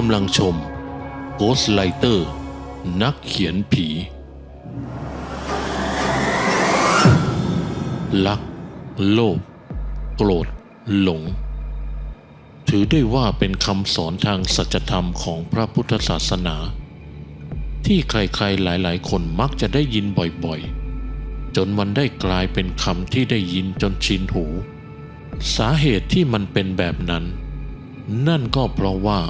กำลังชม Ghost Writer นักเขียนผี ลัก โลภโกรธ หลง ถือได้ว่าเป็นคำสอนทางสัจธรรมของพระพุทธศาสนา ที่ใครๆหลายๆ คนมักจะได้ยินบ่อยๆ จนมันได้กลายเป็นคำที่ได้ยินจนชินหู สาเหตุที่มันเป็นแบบนั้น นั่นก็เพราะว่า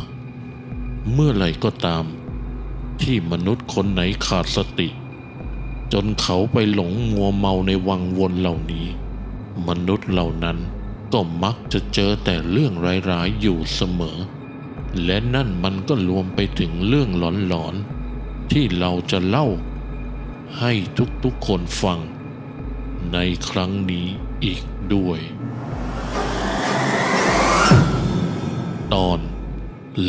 เมื่อไหร่ก็ตาม ที่มนุษย์คนไหนขาดสติ จนเขาไปหลงมัวเมาในวังวนเหล่านี้ มนุษย์เหล่านั้นก็มักจะเจอแต่เรื่องร้ายๆอยู่เสมอ และนั่นมันก็รวมไปถึงเรื่องหลอนๆ ที่เราจะเล่า ให้ทุกๆคนฟัง ในครั้งนี้อีกด้วย ตอน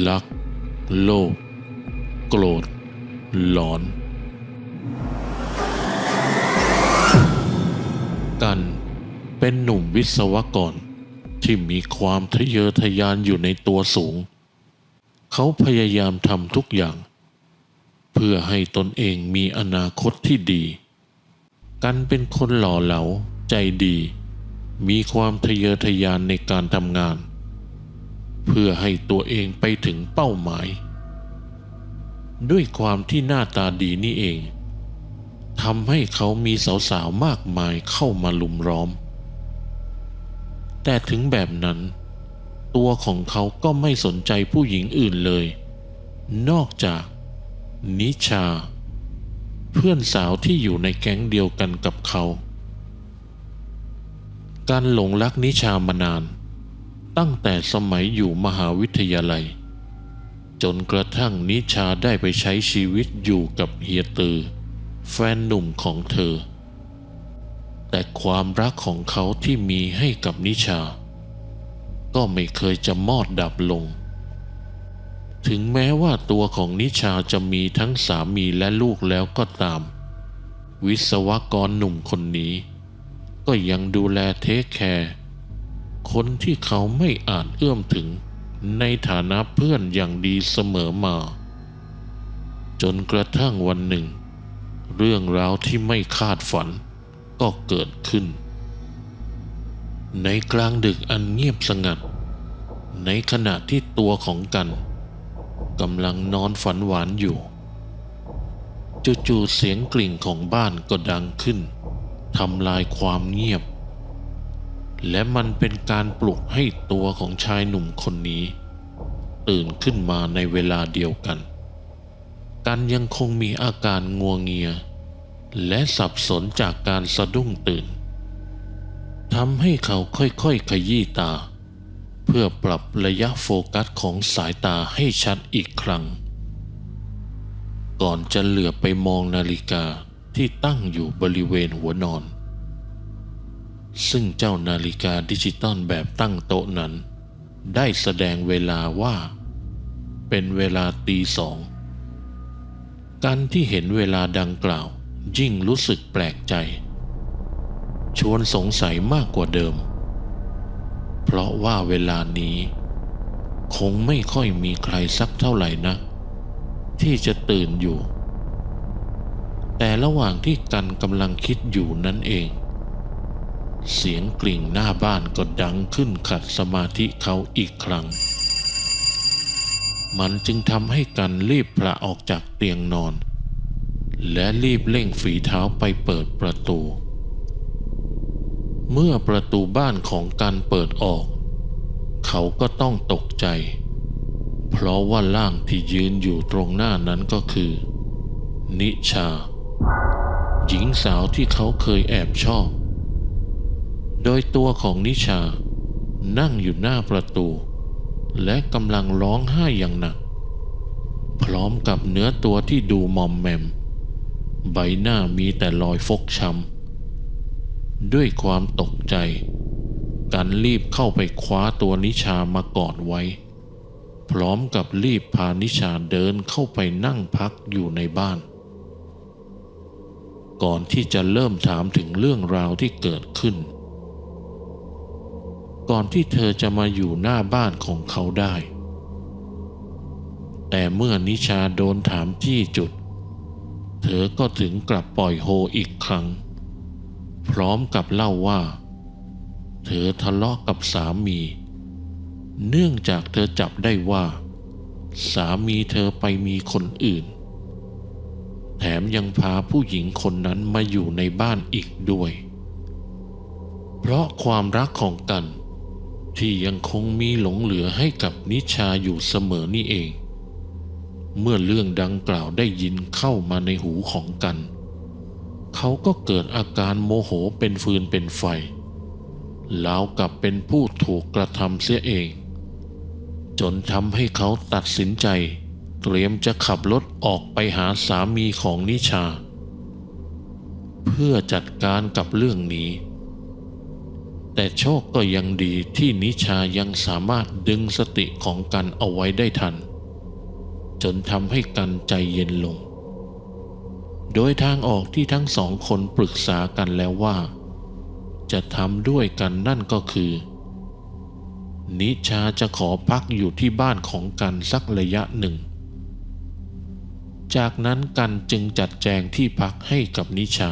ลัก โลภโกรธ หลอน กันเป็นหนุ่มวิศวกรที่มีความทะเยอทะยานอยู่ในตัวสูง เขาพยายามทำทุกอย่าง เพื่อให้ตนเองมีอนาคตที่ดี กันเป็นคนหล่อเหลาใจดี มีความทะเยอทะยานในการทำงาน เพื่อให้ตัวเองไปถึงเป้าหมาย ด้วยความที่หน้าตาดีนี่เองทำให้เขามีสาวๆมากมายเข้ามาลุมล้อม แต่ถึงแบบนั้น ตัวของเขาก็ไม่สนใจผู้หญิงอื่นเลย นอกจาก นิชา เพื่อนสาวที่อยู่ในแก๊งเดียวกันกับเขา การหลงรักนิชามานาน ตั้งแต่สมัยอยู่มหาวิทยาลัย จนกระทั่งนิชาได้ไปใช้ชีวิตอยู่กับเฮียตือ แฟนหนุ่มของเธอ แต่ความรักของเขาที่มีให้กับนิชา ก็ไม่เคยจะมอดดับลง ถึงแม้ว่าตัวของนิชาจะมีทั้งสามีและลูกแล้วก็ตาม วิศวกรหนุ่มคนนี้ ก็ยังดูแลเทคแคร์ คนที่เขาไม่อาจเอื้อมถึง ในฐานะเพื่อนอย่างดีเสมอมา จนกระทั่งวันหนึ่ง เรื่องราวที่ไม่คาดฝันก็เกิดขึ้น ในกลางดึกอันเงียบสงัด ในขณะที่ตัวของกันกำลังนอนฝันหวานอยู่จู่ๆเสียงกลิ่งของบ้านก็ดังขึ้นทำลายความเงียบ และมันเป็นการปลุกให้ตัวของชายหนุ่มคนนี้ ตื่นขึ้นมาในเวลาเดียวกัน กันยังคงมีอาการงัวงเงีย และสับสนจากการสะดุ้งตื่นทำให้เขาค่อยๆขยี้ตา เพื่อปรับระยะโฟกัสของสายตาให้ชัดอีกครั้ง ก่อนจะเหลือไปมองนาฬิกาที่ตั้งอยู่บริเวณหัวนอน ซึ่งเจ้านาฬิกาดิจิตอลแบบตั้งโต๊ะนั้น ได้แสดงเวลาว่า เป็นเวลาตีสอง การที่เห็นเวลาดังกล่าว ยิ่งรู้สึกแปลกใจ ชวนสงสัยมากกว่าเดิม เพราะว่าเวลานี้ คงไม่ค่อยมีใครสักเท่าไหร่นะ ที่จะตื่นอยู่ แต่ระหว่างที่กันกำลังคิดอยู่นั่นเอง เสียงกลิ่งหน้าบ้านก็ดังขึ้นขัดสมาธิเขาอีกครั้ง มันจึงทำให้กันรีบพละออกจากเตียงนอน และรีบเร่งฝีเท้าไปเปิดประตู เมื่อประตูบ้านของกันเปิดออก เขาก็ต้องตกใจ เพราะว่าร่างที่ยืนอยู่ตรงหน้านั้นก็คือ นิชา หญิงสาวที่เขาเคยแอบชอบ โดยตัวของนิชา นั่งอยู่หน้าประตู และกำลังร้องไห้อย่างหนัก พร้อมกับเนื้อตัวที่ดูมอมแมม ใบหน้ามีแต่รอยฟกช้ำด้วยความตกใจ กันรีบเข้าไปคว้าตัวนิชามากอดไว้ พร้อมกับรีบพานิชาเดินเข้าไปนั่งพักอยู่ในบ้านก่อนที่จะเริ่มถามถึงเรื่องราวที่เกิดขึ้น ก่อนที่เธอจะมาอยู่หน้าบ้านของเขาได้ แต่เมื่อนิชาโดนถามที่จุด เธอก็ถึงกลับปล่อยโฮอีกครั้ง พร้อมกับเล่าว่า เธอทะเลาะกับสามี เนื่องจากเธอจับได้ว่า สามีเธอไปมีคนอื่น แถมยังพาผู้หญิงคนนั้นมาอยู่ในบ้านอีกด้วยเพราะความรักของกัน ที่ยังคงมีหลงเหลือให้กับนิชาอยู่เสมอนี่เอง เมื่อเรื่องดังกล่าวได้ยินเข้ามาในหูของกัน เขาก็เกิดอาการโมโหเป็นฟืนเป็นไฟ แล้วกลับเป็นผู้ถูกกระทำเสียเอง จนทำให้เขาตัดสินใจเตรียมจะขับรถออกไปหาสามีของนิชา เพื่อจัดการกับเรื่องนี้ แต่โชคก็ยังดีที่นิชายังสามารถดึงสติของกันเอาไว้ได้ทัน จนทำให้กันใจเย็นลง โดยทางออกที่ทั้งสองคนปรึกษากันแล้วว่า จะทำด้วยกันนั่นก็คือ นิชาจะขอพักอยู่ที่บ้านของกันสักระยะหนึ่ง จากนั้นกันจึงจัดแจงที่พักให้กับนิชา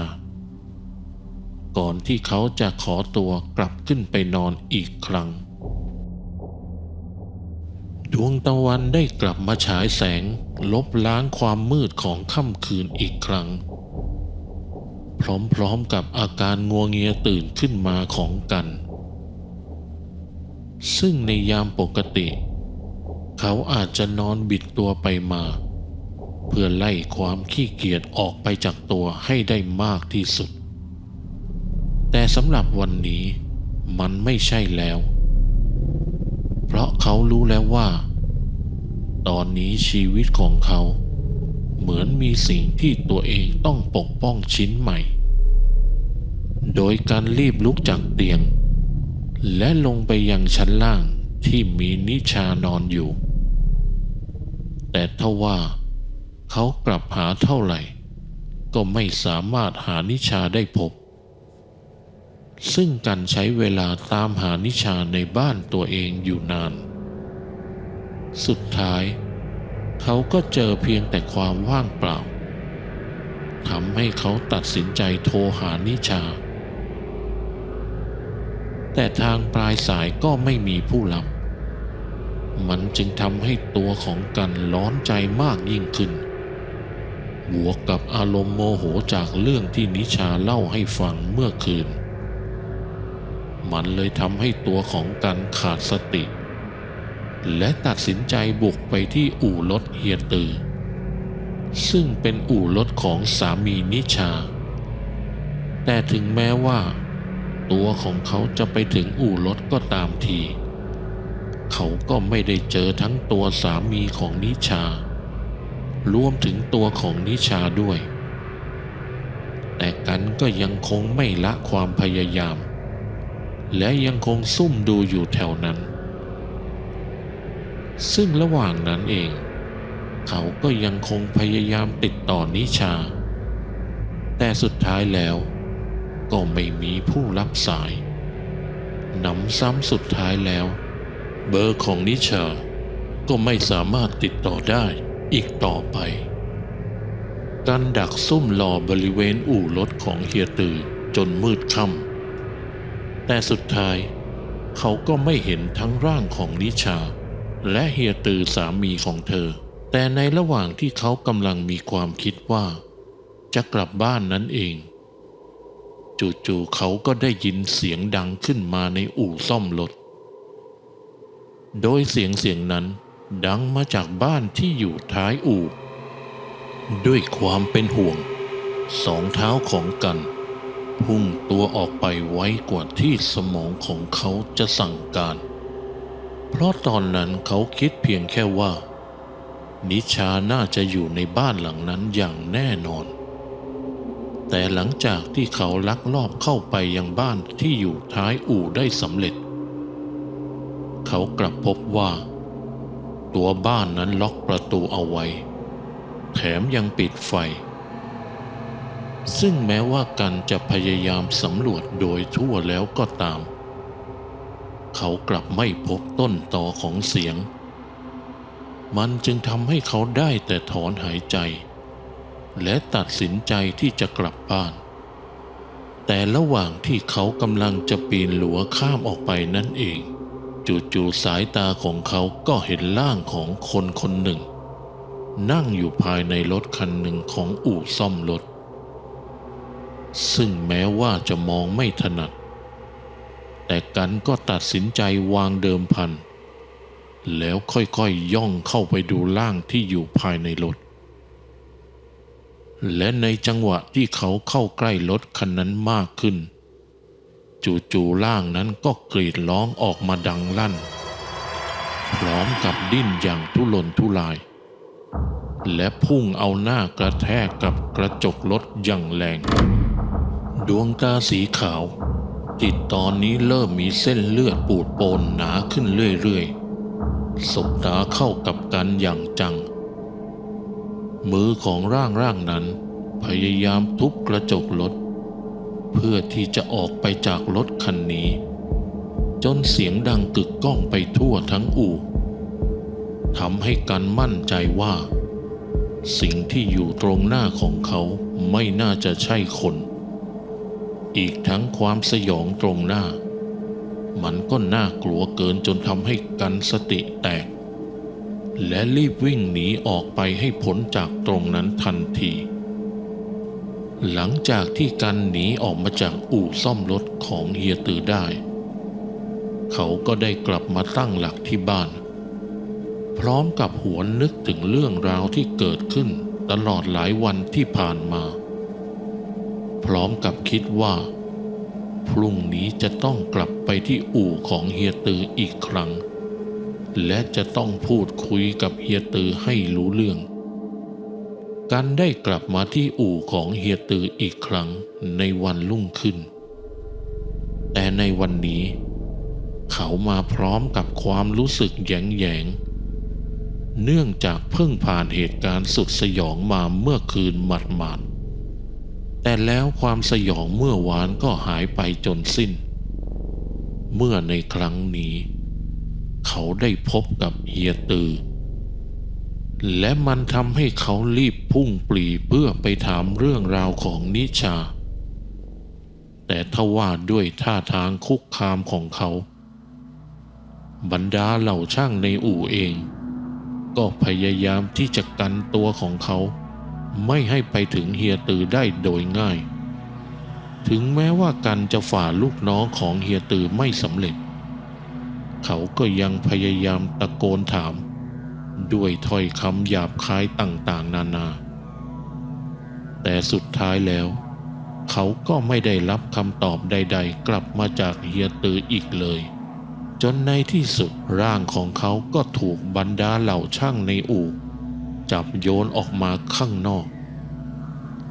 ก่อนที่เขาจะขอตัวกลับขึ้นไปนอนอีกครั้ง ดวงตะวันได้กลับมาฉายแสง ลบล้างความมืดของค่ำคืนอีกครั้ง พร้อมๆกับอาการงัวเงียตื่นขึ้นมาของกัน ซึ่งในยามปกติ เขาอาจจะนอนบิดตัวไปมาเพื่อไล่ความขี้เกียจออกไปจากตัวให้ได้มากที่สุด แต่สำหรับวันนี้มันไม่ใช่แล้ว เพราะเขารู้แล้วว่า ตอนนี้ชีวิตของเขา เหมือนมีสิ่งที่ตัวเองต้องปกป้องชิ้นใหม่ โดยการรีบลุกจากเตียง และลงไปยังชั้นล่างที่มีนิชานอนอยู่ แต่ทว่าเขากลับหาเท่าไหร่ ก็ไม่สามารถหานิชาได้พบ ซึ่งกันใช้เวลาตามหานิชาในบ้านตัวเองอยู่นาน สุดท้าย เขาก็เจอเพียงแต่ความว่างเปล่าทำให้เขาตัดสินใจโทรหานิชา แต่ทางปลายสายก็ไม่มีผู้รับ มันจึงทำให้ตัวของกันร้อนใจมากยิ่งขึ้น บวกกับอารมณ์โมโหจากเรื่องที่นิชาเล่าให้ฟังเมื่อคืน มันเลยทำให้ตัวของกันขาดสติ และตัดสินใจบุกไปที่อู่รถเฮียตือ ซึ่งเป็นอู่รถของสามีนิชา แต่ถึงแม้ว่า ตัวของเขาจะไปถึงอู่รถก็ตามที เขาก็ไม่ได้เจอทั้งตัวสามีของนิชารวมถึงตัวของนิชาด้วย แต่กันก็ยังคงไม่ละความพยายาม และยังคงซุ่มดูอยู่แถวนั้น ซึ่งระหว่างนั้นเอง เขาก็ยังคงพยายามติดต่อนิชา แต่สุดท้ายแล้วก็ไม่มีผู้รับสายหนำซ้ำสุดท้ายแล้ว เบอร์ของนิชา ก็ไม่สามารถติดต่อได้อีกต่อไป การดักซุ่มรอบริเวณอู่รถของเฮียตือจนมืดค่ำ แต่สุดท้ายเขาก็ไม่เห็นทั้งร่างของนิชา และเฮียตือสามีของเธอ แต่ในระหว่างที่เขากำลังมีความคิดว่า จะกลับบ้านนั้นเอง จู่ๆเขาก็ได้ยินเสียงดังขึ้นมาในอู่ซ่อมรถ โดยเสียงเสียงนั้นดังมาจากบ้านที่อยู่ท้ายอู่ ด้วยความเป็นห่วง สองเท้าของกัน พุ่งตัวออกไปไว้กว่าที่สมองของเขาจะสั่งการ เพราะตอนนั้นเขาคิดเพียงแค่ว่า นิชาน่าจะอยู่ในบ้านหลังนั้นอย่างแน่นอน แต่หลังจากที่เขาลักลอบเข้าไปยังบ้านที่อยู่ท้ายอู่ได้สำเร็จ เขากลับพบว่า ตัวบ้านนั้นล็อกประตูเอาไว้ แถมยังปิดไฟ ซึ่งแม้ว่ากันจะพยายามสำรวจโดยทั่วแล้วก็ตาม เขากลับไม่พบต้นตอของเสียง มันจึงทำให้เขาได้แต่ถอนหายใจ และตัดสินใจที่จะกลับบ้าน แต่ระหว่างที่เขากำลังจะปีนหลัวข้ามออกไปนั่นเอง จู่ๆสายตาของเขาก็เห็นร่างของคนคนหนึ่ง นั่งอยู่ภายในรถคันหนึ่งของอู่ซ่อมรถ ซึ่งแม้ว่าจะมองไม่ถนัด แต่กันก็ตัดสินใจวางเดิมพัน แล้วค่อยๆย่องเข้าไปดูร่างที่อยู่ภายในรถ และในจังหวะที่เขาเข้าใกล้รถคันนั้นมากขึ้น จู่ๆร่างนั้นก็กรีดร้องออกมาดังลั่น พร้อมกับดิ้นอย่างทุรนทุราย และพุ่งเอาหน้ากระแทกกับกระจกรถอย่างแรง ดวงตาสีขาว จิตตอนนี้เริ่มมีเส้นเลือดปูดโปนหนาขึ้นเรื่อยๆ สบตาเข้ากับกันอย่างจัง มือของร่างร่างนั้น พยายามทุบกระจกรถ เพื่อที่จะออกไปจากรถคันนี้ จนเสียงดังกึกก้องไปทั่วทั้งอู่ทำให้กันมั่นใจว่า สิ่งที่อยู่ตรงหน้าของเขาไม่น่าจะใช่คน อีกทั้งความสยองตรงหน้า มันก็น่ากลัวเกินจนทำให้กันสติแตก และรีบวิ่งหนีออกไปให้พ้นจากตรงนั้นทันที หลังจากที่กันหนีออกมาจากอู่ซ่อมรถของเฮียตือได้ เขาก็ได้กลับมาตั้งหลักที่บ้าน พร้อมกับหวนนึกถึงเรื่องราวที่เกิดขึ้นตลอดหลายวันที่ผ่านมา พร้อมกับคิดว่า พรุ่งนี้จะต้องกลับไปที่อู่ของเฮียตืออีกครั้ง และจะต้องพูดคุยกับเฮียตือให้รู้เรื่อง การได้กลับมาที่อู่ของเฮียตืออีกครั้งในวันรุ่งขึ้น แต่ในวันนี้ เขามาพร้อมกับความรู้สึกแยงแยงเนื่องจากเพิ่งผ่านเหตุการณ์สุดสยองมาเมื่อคืนหมาดๆ แต่แล้วความสยองเมื่อวานก็หายไปจนสิ้น เมื่อในครั้งนี้ เขาได้พบกับเฮียตือ และมันทำให้เขารีบพุ่งปรีเพื่อไปถามเรื่องราวของนิชา แต่ทว่าด้วยท่าทางคุกคามของเขา บรรดาเหล่าช่างในอู่เอง ก็พยายามที่จะกันตัวของเขา ไม่ให้ไปถึงเฮียตือได้โดยง่าย ถึงแม้ว่ากันจะฝ่าลูกน้องของเฮียตือไม่สำเร็จ เขาก็ยังพยายามตะโกนถาม ด้วยถ้อยคำหยาบคายต่างๆ นานา แต่สุดท้ายแล้ว เขาก็ไม่ได้รับคำตอบใด ๆ กลับมาจากเฮียตืออีกเลยจนในที่สุดร่างของเขาก็ถูกบรรดาเหล่าช่างในอู่ จับโยนออกมาข้างนอก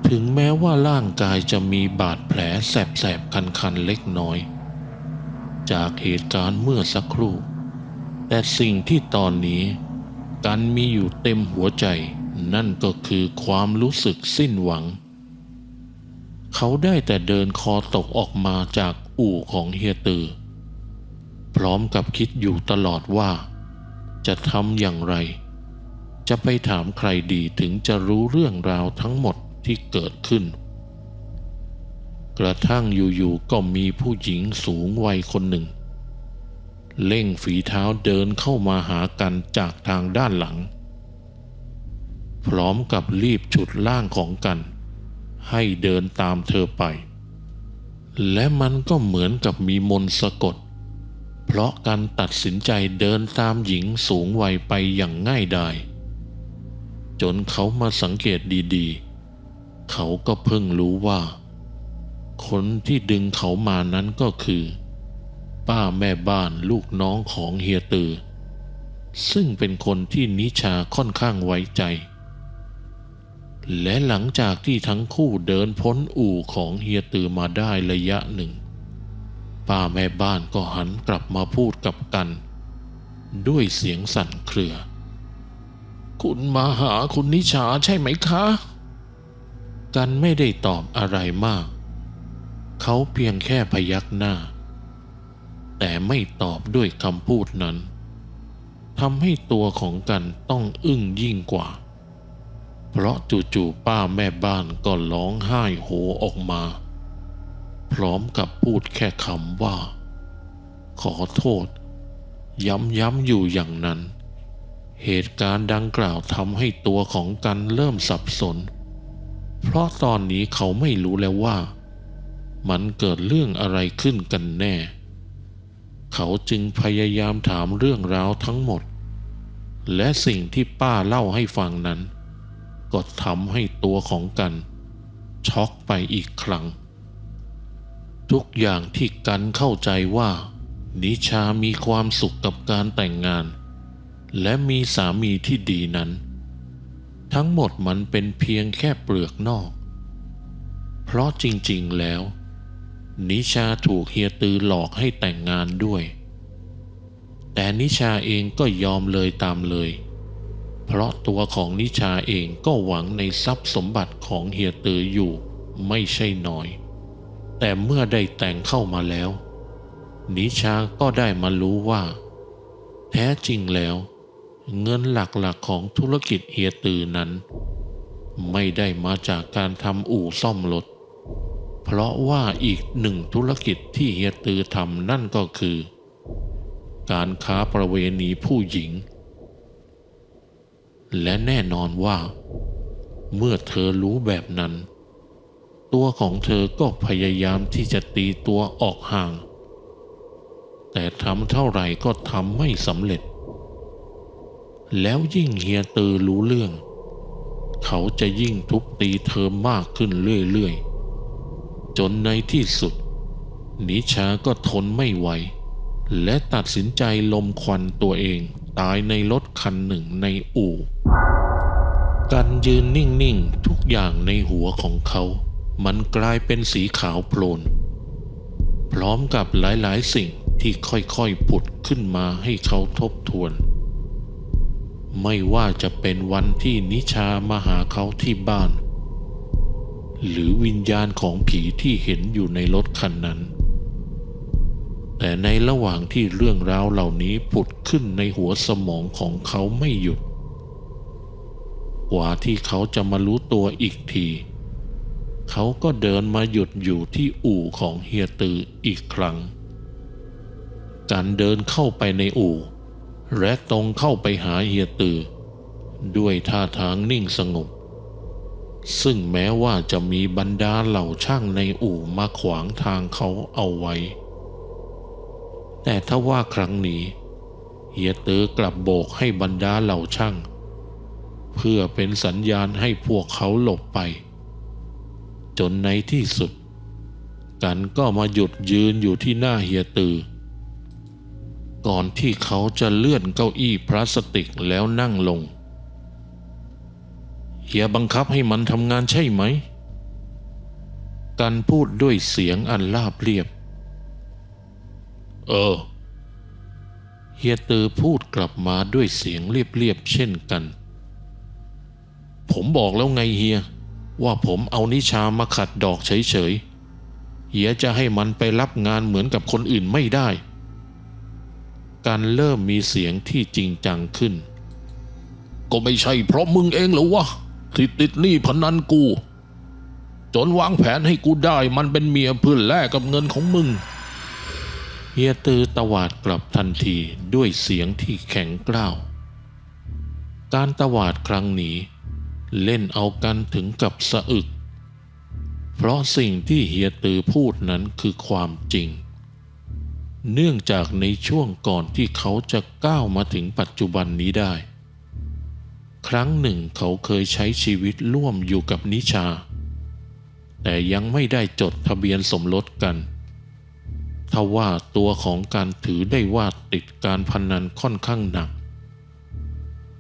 ถึงแม้ว่าร่างกายจะมีบาดแผลแสบๆ คันๆ เล็กน้อย จากเหตุการณ์เมื่อสักครู่ แต่สิ่งที่ตอนนี้กันมีอยู่เต็มหัวใจนั่นก็คือความรู้สึกสิ้นหวัง เขาได้แต่เดินคอตกออกมาจากอู่ของเฮียตือ พร้อมกับคิดอยู่ตลอดว่า จะทำอย่างไร จะไปถามใครดีถึงจะรู้เรื่องราวทั้งหมดที่เกิดขึ้น กระทั่งอยู่ๆก็มีผู้หญิงสูงวัยคนหนึ่ง เล่งฝีเท้าเดินเข้ามาหากันจากทางด้านหลัง พร้อมกับรีบฉุดร่างของกัน ให้เดินตามเธอไป และมันก็เหมือนกับมีมนต์สะกด เพราะการตัดสินใจเดินตามหญิงสูงวัยไปอย่างง่ายดาย จนเขามาสังเกตดีๆ เขาก็เพิ่งรู้ว่า คนที่ดึงเขามานั้นก็คือ ป้าแม่บ้านลูกน้องของเฮียตือ ซึ่งเป็นคนที่นิชาค่อนข้างไว้ใจ และหลังจากที่ทั้งคู่เดินพ้นอู่ของเฮียตือมาได้ระยะหนึ่ง ป้าแม่บ้านก็หันกลับมาพูดกับกัน ด้วยเสียงสั่นเครือ คุณมาหาคุณนิชาใช่ไหมคะ กันไม่ได้ตอบอะไรมาก เขาเพียงแค่พยักหน้า แต่ไม่ตอบด้วยคำพูดนั้นทำให้ตัวของกันต้องอึ้งยิ่งกว่า เพราะจู่ๆป้าแม่บ้านก็ร้องไห้โหออกมา พร้อมกับพูดแค่คำว่า ขอโทษ ย้ำๆอยู่อย่างนั้น เหตุการณ์ดังกล่าวทำให้ตัวของกันเริ่มสับสน เพราะตอนนี้เขาไม่รู้แล้วว่า มันเกิดเรื่องอะไรขึ้นกันแน่ เขาจึงพยายามถามเรื่องราวทั้งหมด และสิ่งที่ป้าเล่าให้ฟังนั้น ก็ทำให้ตัวของกัน ช็อกไปอีกครั้ง ทุกอย่างที่กันเข้าใจว่า นิชามีความสุขกับการแต่งงาน และมีสามีที่ดีนั้น ทั้งหมดมันเป็นเพียงแค่เปลือกนอก เพราะจริงๆแล้ว นิชาถูกเฮียตือหลอกให้แต่งงานด้วย แต่นิชาเองก็ยอมเลยตามเลย เพราะตัวของนิชาเองก็หวังในทรัพย์สมบัติของเฮียตืออยู่ไม่ใช่น้อย แต่เมื่อได้แต่งเข้ามาแล้วนิชาก็ได้มารู้ว่า แท้จริงแล้ว เงินหลักๆของธุรกิจเฮียตือนั้น ไม่ได้มาจากการทำอู่ซ่อมรถ เพราะว่าอีกหนึ่งธุรกิจที่เฮียตือทำนั่นก็คือ การค้าประเวณีผู้หญิง และแน่นอนว่า เมื่อเธอรู้แบบนั้น ตัวของเธอก็พยายามที่จะตีตัวออกห่าง แต่ทำเท่าไหร่ก็ทำไม่สำเร็จ แล้วยิ่งเฮียตือรู้เรื่อง เขาจะยิ่งทุบตีเธอมากขึ้นเรื่อยๆ จนในที่สุด นิชาก็ทนไม่ไหว และตัดสินใจลมควันตัวเองตายในรถคันหนึ่งในอู่ การยืนนิ่งๆ ทุกอย่างในหัวของเขา มันกลายเป็นสีขาวโพลน พร้อมกับหลายๆ สิ่งที่ค่อยๆผุดขึ้นมาให้เขาทบทวน ไม่ว่าจะเป็นวันที่นิชามาหาเขาที่บ้าน หรือวิญญาณของผีที่เห็นอยู่ในรถคันนั้น แต่ในระหว่างที่เรื่องราวเหล่านี้ผุดขึ้นในหัวสมองของเขาไม่หยุด กว่าที่เขาจะมารู้ตัวอีกที เขาก็เดินมาหยุดอยู่ที่อู่ของเฮียตืออีกครั้ง การเดินเข้าไปในอู่ และตรงเข้าไปหาเฮียตือ ด้วยท่าทางนิ่งสงบ ซึ่งแม้ว่าจะมีบรรดาเหล่าช่างในอู่มาขวางทางเขาเอาไว้ แต่ถ้าว่าครั้งนี้ เฮียตือกลับโบกให้บรรดาเหล่าช่าง เพื่อเป็นสัญญาณให้พวกเขาหลบไป จนในที่สุด กันก็มาหยุดยืนอยู่ที่หน้าเฮียตือ ก่อนที่เขาจะเลื่อนเก้าอี้พลาสติกแล้วนั่งลงเฮียบังคับให้มันทำงานใช่ไหม กันพูดด้วยเสียงอันราบเรียบ เออ เฮียเตอพูดกลับมาด้วยเสียงเรียบๆเช่นกัน ผมบอกแล้วไงเฮีย ว่าผมเอานิชามาขัดดอกเฉยๆ เฮียจะให้มันไปรับงานเหมือนกับคนอื่นไม่ได้ การเริ่มมีเสียงที่จริงจังขึ้น ก็ไม่ใช่เพราะมึงเองหรอวะที่ติดหนี้พนันกู จนวางแผนให้กูได้มันเป็นเมียเพื่อนแลกกับเงินของมึง เฮียตือตวาดกลับทันทีด้วยเสียงที่แข็งกร้าว การตวาดครั้งนี้เล่นเอากันถึงกับสะอึก เพราะสิ่งที่เฮียตือพูดนั้นคือความจริง เนื่องจากในช่วงก่อนที่เขาจะก้าวมาถึงปัจจุบันนี้ได้ ครั้งหนึ่งเขาเคยใช้ชีวิตร่วมอยู่กับนิชา แต่ยังไม่ได้จดทะเบียนสมรสกันทว่าตัวของการถือได้ว่าติดการพนันค่อนข้างหนัก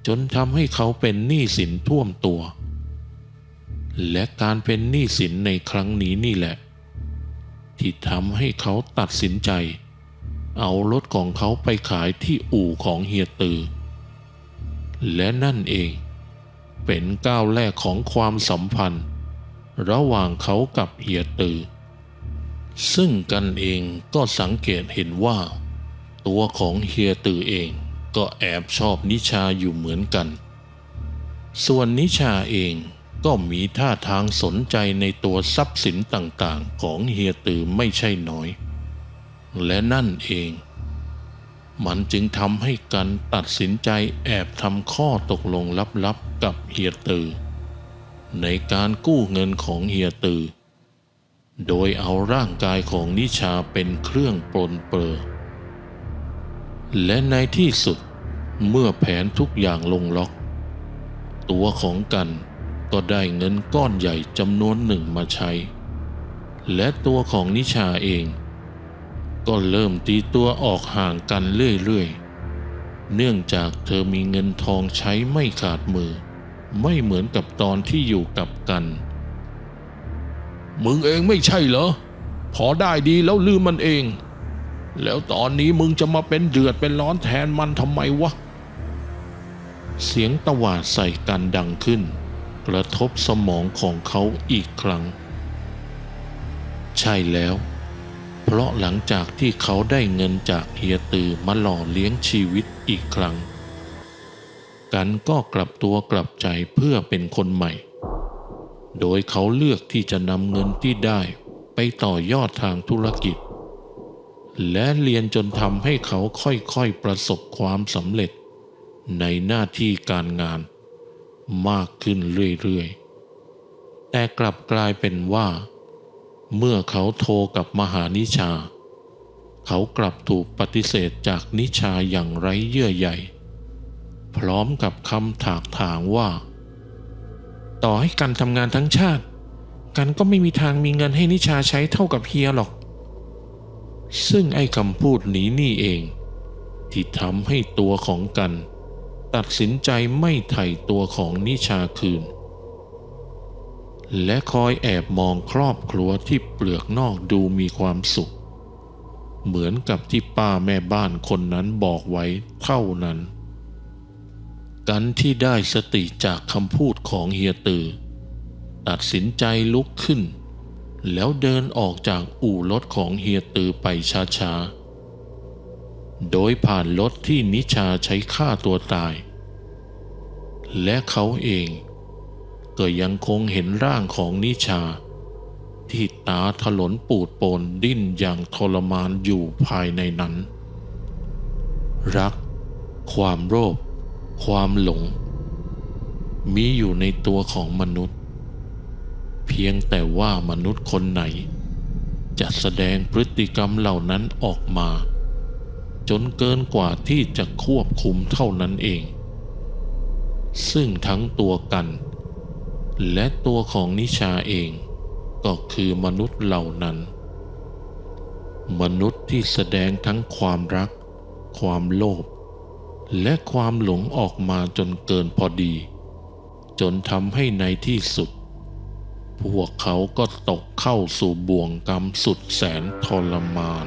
จนทำให้เขาเป็นหนี้สินท่วมตัว และการเป็นหนี้สินในครั้งนี้นี่แหละ ที่ทำให้เขาตัดสินใจ เอารถของเขาไปขายที่อู่ของเฮียตือ และนั่นเอง เป็นก้าวแรกของความสัมพันธ์ ระหว่างเขากับเฮียตือ ซึ่งกันเองก็สังเกตเห็นว่า ตัวของเฮียตือเองก็แอบชอบนิชาอยู่เหมือนกัน ส่วนนิชาเองก็มีท่าทางสนใจในตัวทรัพย์สินต่างๆ ของเฮียตือไม่ใช่น้อย และนั่นเอง มันจึงทำให้กันตัดสินใจแอบทำข้อตกลงลับๆกับเฮียตือ ในการกู้เงินของเฮียตือ โดยเอาร่างกายของนิชาเป็นเครื่องปลนเปลือ และในที่สุดเมื่อแผนทุกอย่างลงล็อก ตัวของกันก็ได้เงินก้อนใหญ่จำนวนหนึ่งมาใช้ และตัวของนิชาเอง ก็เริ่มตีตัวออกห่างกันเรื่อยๆ เนื่องจากเธอมีเงินทองใช้ไม่ขาดมือ ไม่เหมือนกับตอนที่อยู่กับกัน มึงเองไม่ใช่เหรอ พอได้ดีแล้วลืมมันเอง แล้วตอนนี้มึงจะมาเป็นเดือดเป็นร้อนแทนมันทำไมวะ เสียงตวาดใส่กันดังขึ้น กระทบสมองของเขาอีกครั้ง ใช่แล้ว เพราะหลังจากที่เขาได้เงินจากเฮียตือมาหล่อเลี้ยงชีวิตอีกครั้ง กันก็กลับตัวกลับใจเพื่อเป็นคนใหม่ โดยเขาเลือกที่จะนำเงินที่ได้ไปต่อยอดทางธุรกิจ และเรียนจนทำให้เขาค่อยๆประสบความสำเร็จ ในหน้าที่การงาน มากขึ้นเรื่อยๆ แต่กลับกลายเป็นว่า เมื่อเขาโทรกับมหานิชา เขากลับถูกปฏิเสธจากนิชาอย่างไร้เยื่อใยพร้อมกับคำถากถางว่า ต่อให้กันทำงานทั้งชาติ กันก็ไม่มีทางมีเงินให้นิชาใช้เท่ากับเฮียหรอก ซึ่งไอ้คำพูดนี้นี่เอง ที่ทำให้ตัวของกัน ตัดสินใจไม่ไถ่ตัวของนิชาคืน และคอยแอบมองครอบครัวที่เปลือกนอกดูมีความสุข เหมือนกับที่ป้าแม่บ้านคนนั้นบอกไว้เท่านั้น กันที่ได้สติจากคำพูดของเฮียตือ ตัดสินใจลุกขึ้น แล้วเดินออกจากอู่รถของเฮียตือไปช้าๆ โดยผ่านรถที่นิชาใช้ฆ่าตัวตาย และเขาเอง ก็ยังคงเห็นร่างของนิชา ที่ตาถลนปูดโปนดิ้นอย่างทรมานอยู่ภายในนั้น รัก ความโลภความหลง มีอยู่ในตัวของมนุษย์ เพียงแต่ว่ามนุษย์คนไหน จะแสดงพฤติกรรมเหล่านั้นออกมา จนเกินกว่าที่จะควบคุมเท่านั้นเอง ซึ่งทั้งตัวกัน และตัวของนิชาเอง ก็คือมนุษย์เหล่านั้น มนุษย์ที่แสดงทั้งความรัก ความโลภและความหลงออกมาจนเกินพอดี จนทำให้ในที่สุด พวกเขาก็ตกเข้าสู่บ่วงกรรมสุดแสนทรมาน